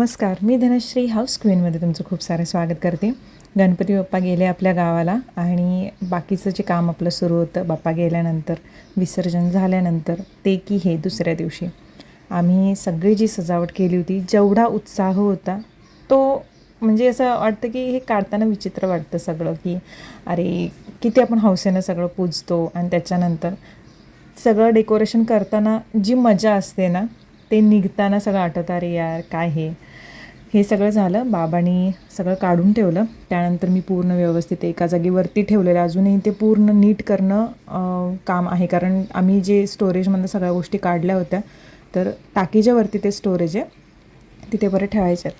नमस्कार मी धनश्री हाऊस क्वीनमध्ये तुमचं खूप सारं स्वागत करते. गणपती बाप्पा गेले आपल्या गावाला आणि बाकीचं जे काम आपलं सुरू होतं बाप्पा गेल्यानंतर विसर्जन झाल्यानंतर ते की हे दुसऱ्या दिवशी. आम्ही सगळी जी सजावट केली होती जेवढा उत्साह होता तो म्हणजे असं वाटतं की हे काढताना विचित्र वाटतं सगळं की अरे किती आपण हौसेनं सगळं पूजतो आणि त्याच्यानंतर सगळं डेकोरेशन करताना जी मजा असते ना ते निघताना सगळं आठवतं अरे यार काय हे? हे सगळं झालं. बाबांनी सगळं काढून ठेवलं. त्यानंतर मी पूर्ण व्यवस्थित एका जागेवरती ठेवलेलं. अजूनही ते पूर्ण नीट करणं काम आहे. कारण आम्ही जे स्टोरेजमधनं सगळ्या गोष्टी काढल्या होत्या तर टाकीच्यावरती ते स्टोरेज आहे. तिथे बरं ठेवायचे आहेत.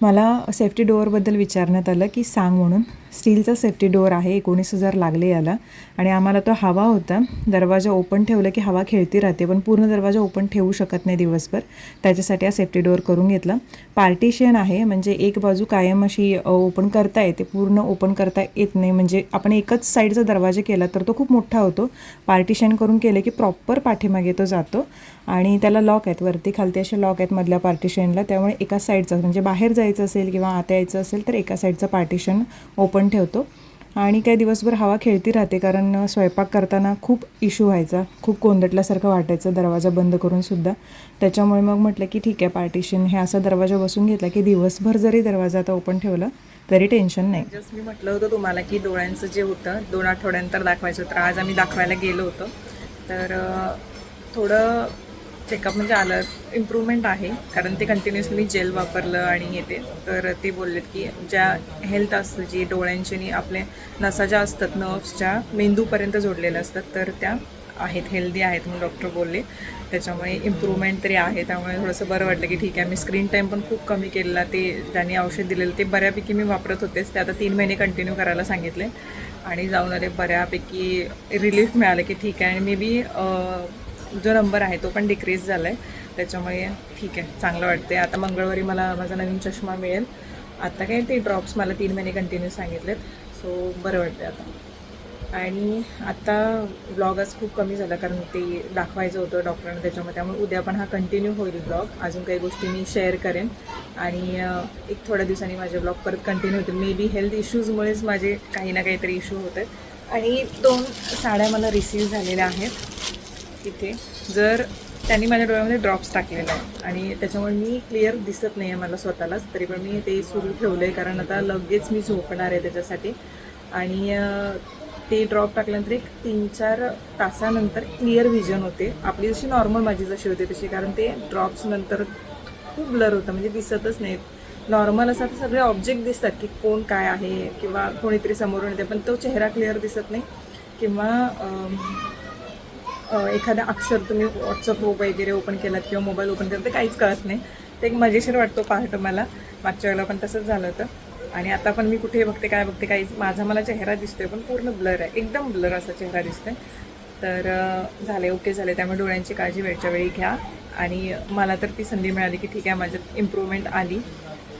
मला सेफ्टी डोअरबद्दल विचारण्यात आलं की सांग म्हणून. स्टीलचा सेफ्टी डोअर आहे एकोणीस हजार लागले याला. आणि आम्हाला तो हवा होता. दरवाजा ओपन ठेवलं की हवा खेळती राहते पण पूर्ण दरवाजा ओपन ठेवू शकत नाही दिवसभर. त्याच्यासाठी हा सेफ्टी डोअर करून घेतला. पार्टिशियन आहे म्हणजे एक बाजू कायम अशी ओपन करता येते. पूर्ण ओपन करता येत नाही. म्हणजे आपण एकच साईडचा दरवाजा केला तर तो खूप मोठा होतो. पार्टिशन करून केलं की प्रॉपर पाठीमागे तो जातो. आणि त्याला लॉक आहेत. वरती खालती असे लॉक आहेत मधल्या पार्टिशनला त्यामुळे एका साईडचा म्हणजे बाहेर जायचं असेल किंवा आत यायचं असेल तर एका साईडचं पार्टिशन ओपन ठेवतो. आणि काही दिवसभर हवा खेळती राहते कारण स्वयंपाक करताना खूप इश्यू व्हायचा. खूप कोंदटल्यासारखं वाटायचं दरवाजा बंद करून सुद्धा. त्याच्यामुळे मग म्हटलं की ठीक आहे पार्टिशन हे असा दरवाजा बसून घेतला की दिवसभर जरी दरवाजा आता ओपन ठेवला तरी टेन्शन नाही. जस्ट मी म्हटलं होतं तुम्हाला की डोळ्यांचं जे होतं दोन आठवड्यानंतर दाखवायचं होतं आज आम्ही दाखवायला गेलो होतो. तर थोडं चेकअप म्हणजे आलं इम्प्रूव्हमेंट आहे. कारण ते कंटिन्युअसली जेल वापरलं आणि येते तर ते बोललेत की ज्या हेल्थ असतं जी डोळ्यांची आणि आपले नसा ज्या असतात नर्व्सच्या मेंदूपर्यंत जोडलेल्या असतात तर त्या आहेत हेल्दी आहेत म्हणून डॉक्टर बोलले. त्याच्यामुळे इम्प्रूव्हमेंट तरी आहे. त्यामुळे थोडंसं बरं वाटलं की ठीक आहे. मी स्क्रीन टाईम पण खूप कमी केलेला. ते त्यांनी औषध दिलेलं ते बऱ्यापैकी मी वापरत होतेच. ते आता तीन महिने कंटिन्यू करायला सांगितले. आणि जाऊन आले बऱ्यापैकी रिलीफ मिळालं की ठीक आहे. आणि मे बी जो नंबर आहे तो पण डिक्रीज झाला आहे त्याच्यामुळे ठीक आहे चांगलं वाटते आता मंगळवारी मला माझा नवीन चष्मा मिळेल. आता काय ते ड्रॉप्स मला तीन महिने कंटिन्यू सांगितलेत. सो बरं वाटते आता. आणि आता ब्लॉग आज खूप कमी झाला कारण ते दाखवायचं होतं डॉक्टरांना त्याच्यामुळे. त्यामुळे उद्या पण हा कंटिन्यू होईल ब्लॉग अजून काही गोष्टी मी शेअर करेन. आणि एक थोड्या दिवसांनी माझे ब्लॉग परत कंटिन्यू होतील. मे बी हेल्थ इश्यूजमुळेच माझे काही ना काहीतरी इश्यू होत आहेत आणि दोन साड्या मला रिसीव झालेल्या आहेत. तिथे जर त्यांनी माझ्या डोळ्यामध्ये ड्रॉप्स टाकलेला आहे आणि त्याच्यामुळे मी क्लिअर दिसत नाही आहे मला स्वतःलाच तरी पण मी ते सुरू ठेवलं आहे कारण आता लगेच मी झोपणार आहे त्याच्यासाठी. आणि ते ड्रॉप टाकल्यानंतर एक तीन चार तासानंतर क्लिअर व्हिजन होते. आपली जशी नॉर्मल माझी जशी होते तशी. कारण ते ड्रॉप्सनंतर खूप ब्लर होतं. म्हणजे दिसतच नाहीत. नॉर्मल असं आता सगळे ऑब्जेक्ट दिसतात की कोण काय आहे किंवा कोणीतरी समोरून येते पण तो चेहरा क्लिअर दिसत नाही. किंवा एखादा अक्षर तुम्ही व्हॉट्सअप वगैरे ओपन केलात किंवा मोबाईल ओपन केला तर काहीच कळत नाही. ते एक मजेशीर वाटतो पार्ट मला. मागच्या वेळेला पण तसंच झालं होतं. आणि आता पण मी कुठे बघते काय बघते काहीच माझा मला चेहरा दिसतोय पण पूर्ण ब्लर आहे. एकदम ब्लर असा चेहरा दिसतोय. तर झाले ओके झाले. त्यामुळे डोळ्यांची काळजी वेळच्या वेळी घ्या. आणि मला तर ती संधी मिळाली की ठीक आहे माझ्यात इम्प्रूव्हमेंट आली.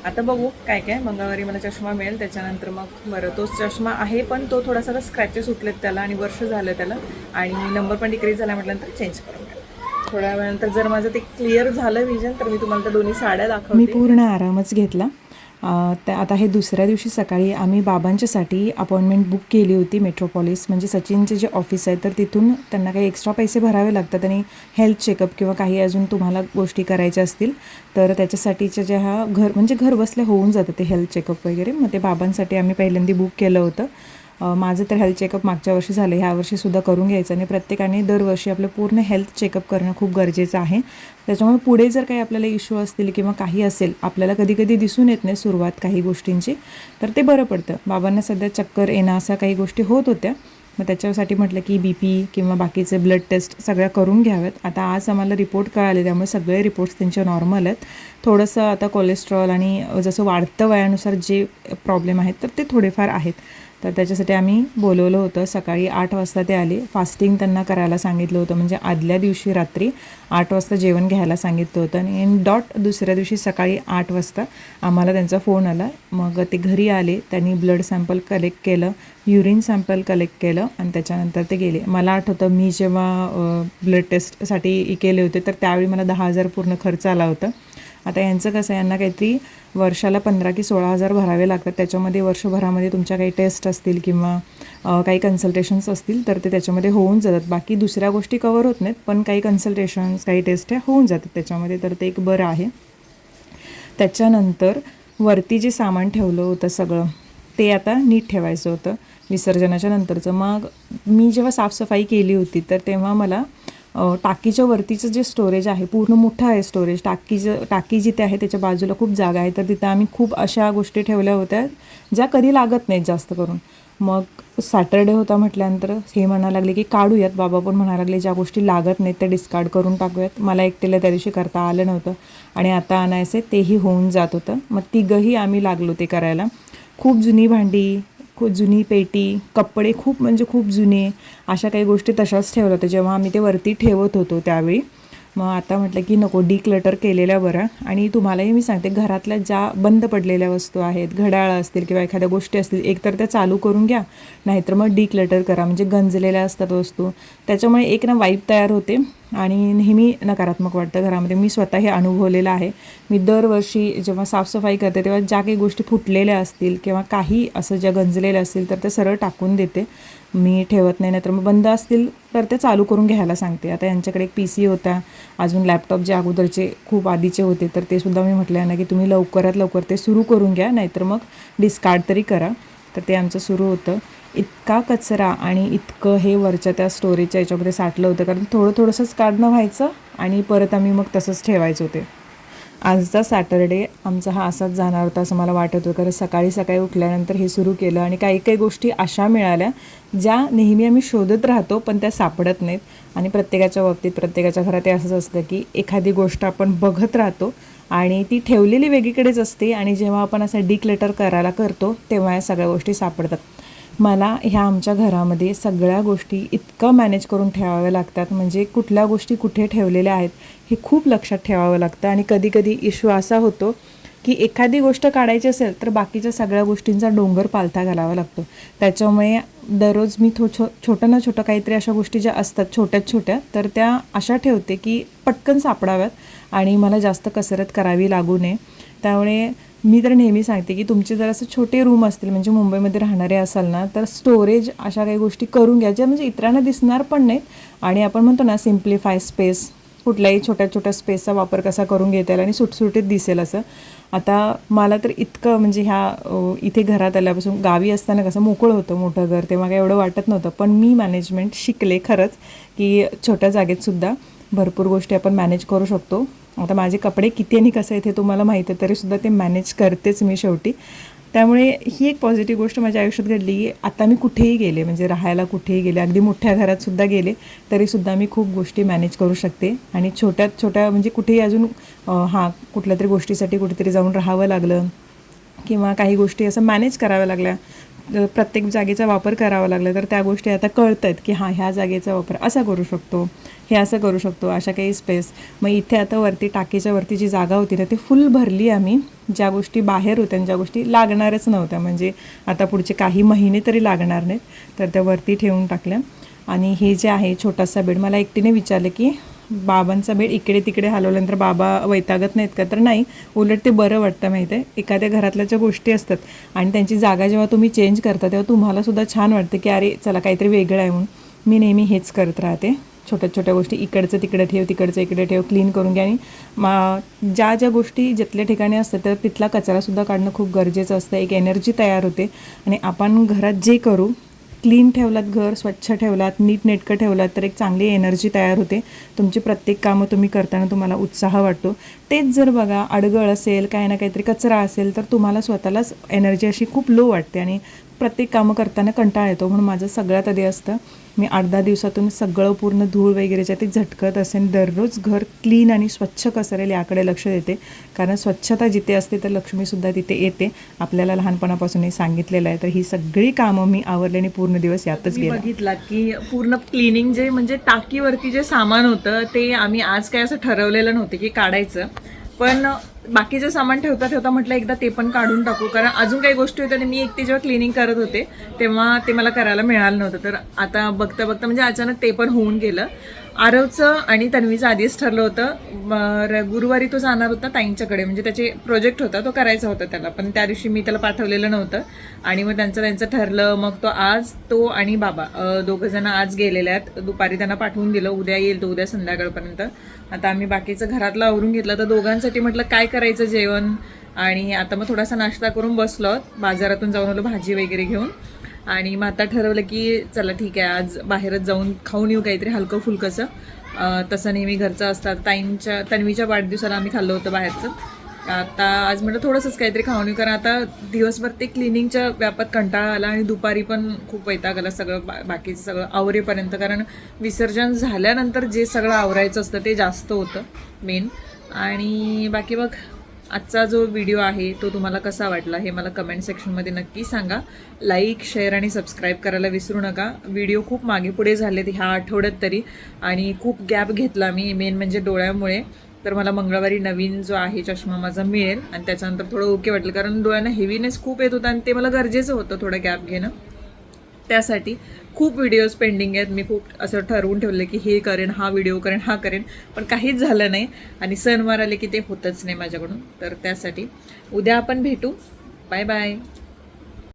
आता बघू काय काय. मंगळवारी मला चष्मा मिळेल त्याच्यानंतर मग बरं तोच चष्मा आहे पण तो थोडासा स्क्रॅचेस उठलेत त्याला आणि वर्ष झालं त्याला. आणि नंबर पण डिक्रीज झाला म्हटल्यानंतर चेंज करून थोड्या वेळानंतर जर माझं ते क्लिअर झालं विजन तर मी तुम्हाला त्या दोन्ही साड्या मी दाखवते. पूर्ण आरामच घेतला. त्या आता हे दुसऱ्या दिवशी सकाळी आम्ही बाबांच्यासाठी अपॉइंटमेंट बुक केली होती मेट्रोपॉलिस म्हणजे सचिनचे जे ऑफिस आहे तर तिथून त्यांना काही एक्स्ट्रा पैसे भरावे लागतात आणि हेल्थ चेकअप किंवा काही अजून तुम्हाला गोष्टी करायच्या असतील तर त्याच्यासाठीच्या ज्या ह्या घर म्हणजे घर बसल्या होऊन जातं ते हेल्थ चेकअप वगैरे. मग ते बाबांसाठी आम्ही पहिल्यांदा बुक केलं होतं. माझं तर हेल्थ चेकअप मागच्या वर्षी झालं. ह्या वर्षीसुद्धा करून घ्यायचं आणि प्रत्येकाने दरवर्षी आपलं पूर्ण हेल्थ चेकअप करणं खूप गरजेचं आहे. त्याच्यामुळे पुढे जर काही आपल्याला इश्यू असतील किंवा काही असेल आपल्याला कधी कधी दिसून येत नाही सुरुवात काही गोष्टींची तर ते बरं पडतं. बाबांना सध्या चक्कर येणं अशा काही गोष्टी होत होत्या. मग त्याच्यासाठी म्हटलं की बी पी किंवा बाकीचे ब्लड टेस्ट सगळ्या करून घ्याव्यात. आता आज आम्हाला रिपोर्ट कळाले त्यामुळे सगळे रिपोर्ट्स त्यांचे नॉर्मल आहेत. थोडंसं आता कोलेस्ट्रॉल आणि जसं वाढतं वयानुसार जे प्रॉब्लेम आहेत तर ते थोडेफार आहेत. तर त्याच्यासाठी आम्ही बोलवलं होतं. सकाळी आठ वाजता ते आले. फास्टिंग त्यांना करायला सांगितलं होतं. म्हणजे आदल्या दिवशी रात्री आठ वाजता जेवण घ्यायला सांगितलं होतं. आणि इन डॉट दुसऱ्या दिवशी सकाळी आठ वाजता आम्हाला त्यांचा फोन आला. मग ते घरी आले. त्यांनी ब्लड सॅम्पल कलेक्ट केलं. युरिन सॅम्पल कलेक्ट केलं. आणि त्याच्यानंतर ते गेले. मला आठवतं मी जेव्हा ब्लड टेस्टसाठी केले होते तर त्यावेळी मला दहा हजार पूर्ण खर्च आला होता. आता यांचं कसं आहे यांना काहीतरी वर्षाला पंधरा की सोळा हजार भरावे लागतात. त्याच्यामध्ये वर्षभरामध्ये तुमच्या काही टेस्ट असतील किंवा काही कन्सल्टेशन्स असतील तर ते त्याच्यामध्ये होऊन जातात. बाकी दुसऱ्या गोष्टी कवर होत नाहीत पण काही कन्सल्टेशन्स काही टेस्ट ह्या होऊन जातात त्याच्यामध्ये. तर ते एक बरं आहे. त्याच्यानंतर वरती जे सामान ठेवलं होतं सगळं ते आता नीट ठेवायचं होतं. विसर्जनाच्या नंतरचं. मग मी जेव्हा साफसफाई केली होती तर तेव्हा मला टाकीच्या वरतीचं जे स्टोरेज आहे पूर्ण मोठं आहे स्टोरेज टाकीचं टाकी जिथे आहे त्याच्या बाजूला खूप जागा आहे. तर तिथं आम्ही खूप अशा गोष्टी ठेवल्या होत्या ज्या कधी लागत नाहीत जास्त करून. मग सॅटरडे होता म्हटल्यानंतर हे म्हणायला लागले की काढूयात. बाबा पण म्हणायला लागले ज्या गोष्टी लागत नाहीत त्या डिस्कार्ड करून टाकूयात. मला एकटेला त्या दिवशी करता आलं नव्हतं. आणि आता आणायचं तेही होऊन जात होतं. मग तिघंही आम्ही लागलो ते करायला. खूप जुनी भांडी खूप जुनी पेटी कपडे खूप म्हणजे खूप जुने अशा काही गोष्टी तशाच ठेवल्या होत्या. जेव्हा आम्ही ते वरती ठेवत होतो त्यावेळी मग आता म्हटलं की नको डिक्लटर केलेल्या बरं. आणि तुम्हालाही मी सांगते घरातल्या ज्या बंद पडलेल्या वस्तू आहेत घड्याळ असतील किंवा एखाद्या गोष्टी असतील एकतर त्या चालू करून घ्या. नाहीतर मग डिक्लटर करा. म्हणजे गंजलेल्या असतात वस्तू. त्याच्यामुळे एक ना वाईब तयार होते. आणि नेहमी नकारात्मक वाटतं घरामध्ये. मी स्वतः हे अनुभवलेलं आहे. मी दरवर्षी जेव्हा साफसफाई करते तेव्हा ज्या काही गोष्टी फुटलेल्या असतील किंवा काही असं ज्या गंजलेल्या असतील तर ते सरळ टाकून देते. मी ठेवत नाही नाहीतर मग बंद असतील तर ते चालू करून घ्यायला सांगते. आता यांच्याकडे एक पी सी होता अजून लॅपटॉप जे अगोदरचे खूप आधीचे होते तर ते सुद्धा मी म्हटलं ना की तुम्ही लवकरात लवकर ते सुरू करून घ्या नाहीतर मग डिस्कार्ड तरी करा. तर ते आमचं सुरू होतं. इतका कचरा आणि इतकं हे वरच्या त्या स्टोरेजच्या याच्यामध्ये साठलं होतं कारण थोडं थोडंसंच काढणं व्हायचं आणि परत आम्ही मग तसंच ठेवायचं होते. आजचा सॅटरडे आमचा हा असाच जाणार होता असं मला वाटत होतं. कारण सकाळी सकाळी उठल्यानंतर हे सुरू केलं आणि काही काही गोष्टी अशा मिळाल्या ज्या नेहमी आम्ही शोधत राहतो पण त्या सापडत नाहीत. आणि प्रत्येकाच्या बाबतीत प्रत्येकाच्या घरात हे असंच असतं की एखादी गोष्ट आपण बघत राहतो आणि ती ठेवलेली वेगळीकडेच असते आणि जेव्हा आपण असं डिक्लेटर करायला करतो तेव्हा या सगळ्या गोष्टी सापडतात. मला ह्या आमच्या घरामध्ये सगळ्या गोष्टी इतकं मॅनेज करून ठेवाव्या लागतात. म्हणजे कुठल्या गोष्टी कुठे ठेवलेल्या आहेत हे खूप लक्षात ठेवावं लागतं. आणि कधीकधी इश्यू असा होतो की एखादी गोष्ट काढायची असेल तर बाकीच्या सगळ्या गोष्टींचा डोंगर पालथा घालावा लागतो. त्याच्यामुळे दररोज मी थो छो छोटं ना छोटं काहीतरी अशा गोष्टी ज्या असतात छोट्यात छोट्या तर त्या अशा ठेवते की पटकन सापडाव्यात आणि मला जास्त कसरत करावी लागू नये. त्यामुळे मी तर नेहमी सांगते की तुमचे जर असं छोटे रूम असतील म्हणजे मुंबईमध्ये राहणारे असाल ना तर स्टोरेज अशा काही गोष्टी करून घ्या ज्या म्हणजे इतरांना दिसणार पण नाहीत. आणि आपण म्हणतो ना सिम्प्लिफाय स्पेस कुठल्याही छोट्या छोट्या स्पेसचा वापर कसा करून घेता येईल आणि सुटसुटीत दिसेल असं. आता मला तर इतकं म्हणजे ह्या इथे घरात आल्यापासून गावी असताना कसं मोकळं होतं मोठं घर तेव्हा काही एवढं वाटत नव्हतं. पण मी मॅनेजमेंट शिकले खरंच की छोट्या जागेतसुद्धा भरपूर गोष्टी आपण मॅनेज करू शकतो. आता माझे कपडे किती आणि कसं आहे ते तुम्हाला माहीत आहे तरीसुद्धा ते मॅनेज करतेच मी शेवटी. त्यामुळे ही एक पॉझिटिव्ह गोष्ट माझ्या आयुष्यात घडली की आता मी कुठेही गेले म्हणजे राहायला कुठेही गेले अगदी मोठ्या घरातसुद्धा गेले तरीसुद्धा मी खूप गोष्टी मॅनेज करू शकते. आणि छोट्यात छोट्या म्हणजे कुठेही अजून हां कुठल्या तरी गोष्टीसाठी कुठेतरी जाऊन राहावं लागलं किंवा काही गोष्टी असं मॅनेज कराव्या लागल्या प्रत्येक जागेचा वापर करावा लागला तर त्या गोष्टी आता कळत आहेत की हां ह्या जागेचा वापर असा करू शकतो. हे असं करू शकतो अशा काही स्पेस मग इथे आता वरती टाकीच्या वरती जी जागा होती ना ती फुल भरली आम्ही. ज्या गोष्टी बाहेर होत्या आणि ज्या गोष्टी लागणारच नव्हत्या. म्हणजे आता पुढचे काही महिने तरी लागणार नाहीत. तर त्या वरती ठेवून टाकल्या. आणि हे जे आहे छोटासा बेड मला एकटीने विचारलं की बाबांचा बेड इकडे तिकडे हलवल्यानंतर बाबा वैतागत नाहीत का? तर नाही उलट ते बरं वाटतं माहिती आहे. एखाद्या घरातल्या ज्या गोष्टी असतात आणि त्यांची जागा जेव्हा तुम्ही चेंज करता तेव्हा तुम्हालासुद्धा छान वाटतं की अरे चला काहीतरी वेगळं आहे म्हणून. मी नेहमी हेच करत राहते. छोट्या छोट्या गोष्टी इकडचं तिकडे ठेव तिकडचं इकडे ठेव क्लीन करून घ्या. आणि मा ज्या ज्या गोष्टी जिथल्या ठिकाणी असतात तर तिथला कचरासुद्धा काढणं खूप गरजेचं असतं. एक एनर्जी तयार होते. आणि आपण घरात जे करू क्लीन ठेवलात घर स्वच्छ ठेवलात नीट नेटकं ठेवलात तर एक चांगली एनर्जी तयार होते. तुमची प्रत्येक कामं तुम्ही करताना तुम्हाला उत्साह वाटतो. तेच जर बघा अडगळ असेल काही ना काहीतरी कचरा असेल तर तुम्हाला स्वतःलाच एनर्जी अशी खूप लो वाटते. आणि प्रत्येक कामं करताना कंटाळा येतो. म्हणून माझं सगळ्यात आधी असतं मी आठ दहा दिवसातून सगळं पूर्ण धूळ वगैरेच्या ते झटकत असेल दररोज घर क्लीन आणि स्वच्छ कसरेल याकडे लक्ष देते. कारण स्वच्छता जिथे असते तर लक्ष्मीसुद्धा तिथे येते. आपल्याला लहानपणापासून हे सांगितलेलं आहे. तर ही सगळी कामं मी आवरले आणि पूर्ण दिवस यातच मी गेला. बघितला की पूर्ण क्लिनिंग जे म्हणजे टाकीवरती जे सामान होतं ते आम्ही आज काय असं ठरवलेलं नव्हतं की काढायचं. पण बाकीचं सामान ठेवता ठेवता म्हटलं एकदा ते पण काढून टाकू. कारण अजून काही गोष्टी होत्या आणि मी एकटी जेव्हा क्लिनिंग करत होते तेव्हा ते मला करायला मिळालं नव्हतं. तर आता बघता बघता म्हणजे अचानक ते पण होऊन गेलं. आरवचं आणि तन्वीचं आधीच ठरलं होतं. गुरुवारी तो जाणार होता ताईंच्याकडे. म्हणजे त्याचे प्रोजेक्ट होता तो करायचा होता त्याला. पण त्या दिवशी मी त्याला पाठवलेलं नव्हतं. आणि मग त्यांचं त्यांचं ठरलं. मग तो आज तो आणि बाबा दोघंजणं दोघं जण आज गेलेले आहेत. दुपारी त्यांना पाठवून दिलं. उद्या येईल तो उद्या संध्याकाळपर्यंत. आता आम्ही बाकीचं घरातलं आवरून घेतलं. तर दोघांसाठी म्हटलं काय करायचं जेवण? आणि आता मग थोडासा नाश्ता करून बसलो बाजारातून जाऊन आलो भाजी वगैरे घेऊन. आणि मग आता ठरवलं की चला ठीक आहे आज बाहेरच जाऊन खाऊन येऊ काहीतरी हलकं फुलकंचं तसं नेहमी घरचं असतात. ताईंच्या तन्वीच्या वाढदिवसाला आम्ही खाल्लं होतं बाहेरचं. आता आज म्हटलं थोडंसंच काहीतरी खाऊन येऊ कारण आता दिवसभर ते क्लिनिंगच्या व्यापात कंटाळा आला आणि दुपारी पण खूप वैताग आला सगळं बा बाकीचं सगळं आवरेपर्यंत. कारण विसर्जन झाल्यानंतर जे सगळं आवरायचं असतं ते जास्त होतं मेन. आणि बाकी मग आजचा जो व्हिडिओ आहे तो तुम्हाला कसा वाटला हे मला कमेंट सेक्शनमध्ये नक्की सांगा. लाईक शेअर आणि सबस्क्राईब करायला विसरू नका. व्हिडिओ खूप मागे पुढे झालेत ह्या आठवड्यात तरी. आणि खूप गॅप घेतला मी मेन म्हणजे डोळ्यामुळे. तर मला मंगळवारी नवीन जो आहे चष्मा माझा मिळेल. आणि त्याच्यानंतर थोडं ओके वाटलं कारण डोळ्यांना हेवीनेस खूप येत होता आणि ते मला गरजेचं होतं थोडं गॅप घेणं. त्यासाठी खूप व्हिडिओज पेंडिंग आहेत. मी खूप असं ठरवून ठेवलं की हे करेन हा व्हिडिओ करेन हा करेन. पण काहीच झालं नाही आणि सणवार आले की ते होतच नाही माझ्याकडून. तर त्यासाठी उद्या आपण भेटू. Bye bye